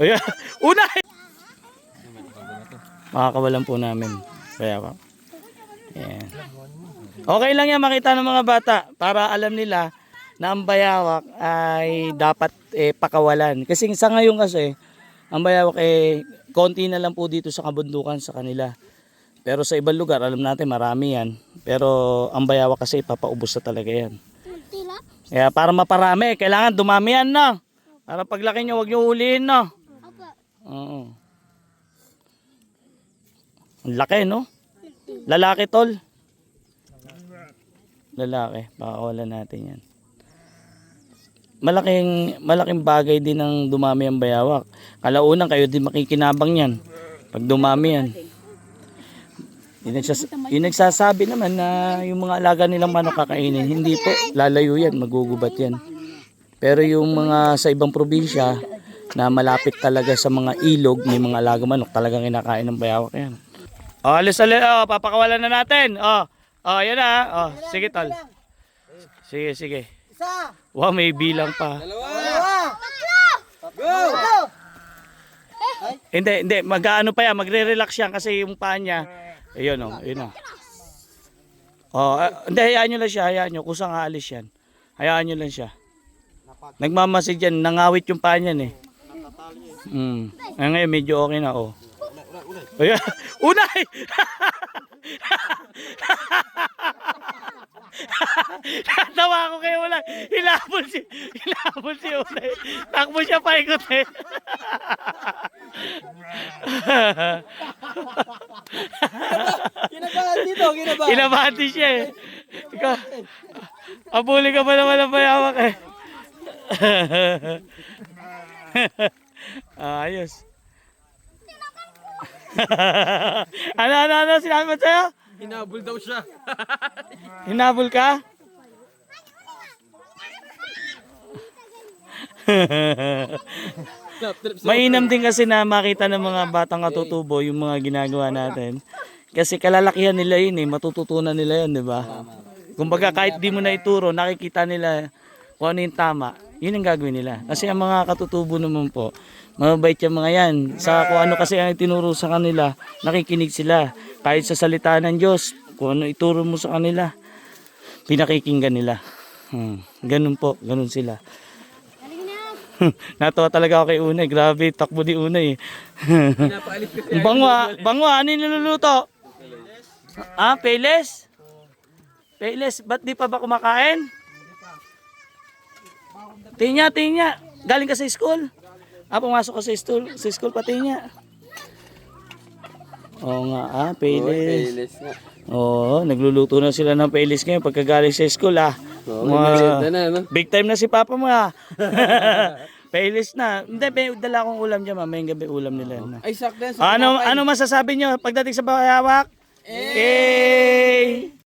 Ayan. Una! Makakawalan po namin. Kaya pa. Ayan. Okay lang yan makita ng mga bata para alam nila na ang bayawak ay dapat eh, pakawalan. Kasi sa ngayon kasi, ang bayawak eh, konti na lang po dito sa kabundukan sa kanila. Pero sa ibang lugar, alam natin marami yan. Pero ang bayawak kasi papaubos na talaga yan. Kaya para maparami, kailangan dumami yan no. Para paglaki nyo, huwag nyo hulihin no. Apa. Oo. Ang laki no. Lalaki tol. Lalaki, pakawalan natin yan. Malaking malaking bagay din ng dumami ang bayawak. Kalaunang kayo din makikinabang yan. Pag dumami yan. Yung, nagsas- yung nagsasabi naman na yung mga alaga nilang manok kakainin, hindi po, lalayo yan, magugubat yan. Pero yung mga sa ibang probinsya na malapit talaga sa mga ilog, may mga alaga manok, talagang kinakain ng bayawak yan. Oh, alis alis, oh, papakawalan na natin. Oh, oh, yan na. Oh, sige tol. Sige, sige. Isa! Wow, may bilang pa. Dalawa! Go! Hindi, hindi, mag-ano pa yan, magre-relax yan kasi yung paa niya. Ayun oh, ayun oh. Oh, ah, hindi, hayaan nyo lang siya, hayaan nyo. Kusang aalis yan. Hayaan nyo lang siya. Nagmamasid yan, nangawit yung paa niyan eh. Mm. Ay, ngayon, medyo okay na, oh. Ayan, unay! Natawa ko kayo wala. Hinabol si, hinabol si unay. Takbo siya paikot eh. Kinabahan dito, kinabahan. Kinabati siya eh. Ikaw, abuli ka pa naman ng bayawak eh. Ayos. ano, ano, ano, sinabi mo sa'yo? Hinabol daw siya. Hinabol ka? Mainam din kasi na makita ng mga batang katutubo yung mga ginagawa natin. Kasi kalalakihan nila yun eh, matututunan nila yun, di ba? Kumbaga kahit di mo na ituro, nakikita nila kung ano yung tama, yun ang gagawin nila. Kasi ang mga katutubo naman po, mababait yung mga yan. Sa kung ano kasi ang itinuro sa kanila, nakikinig sila. Kahit sa salita ng Diyos, kung ano ituro mo sa kanila, pinakikinggan nila. Hmm. Ganun po, ganun sila. Natawa talaga ako kay Unay. Grabe, takbo ni Unay. Bangwa, bangwa, ano yung niluluto? Ah, payless? Payless, ba't di pa ba kumakain? Tinya, tinya. Galing ka sa school? Ah, pumasok ka sa school, sa school pa tinya. Oo nga, ah, payless. Payless nga. Oo, nagluluto na sila ng payless ngayon pagkagaling sa school ah. Oo, Mga- na, no? Big time na si Papa mo ah. payless na. Hindi, may dala akong ulam dyan, mamayang gabi ulam nila. yan. Ay, sakto yan. Ano ano masasabi nyo pagdating sa Bayawak? Eh!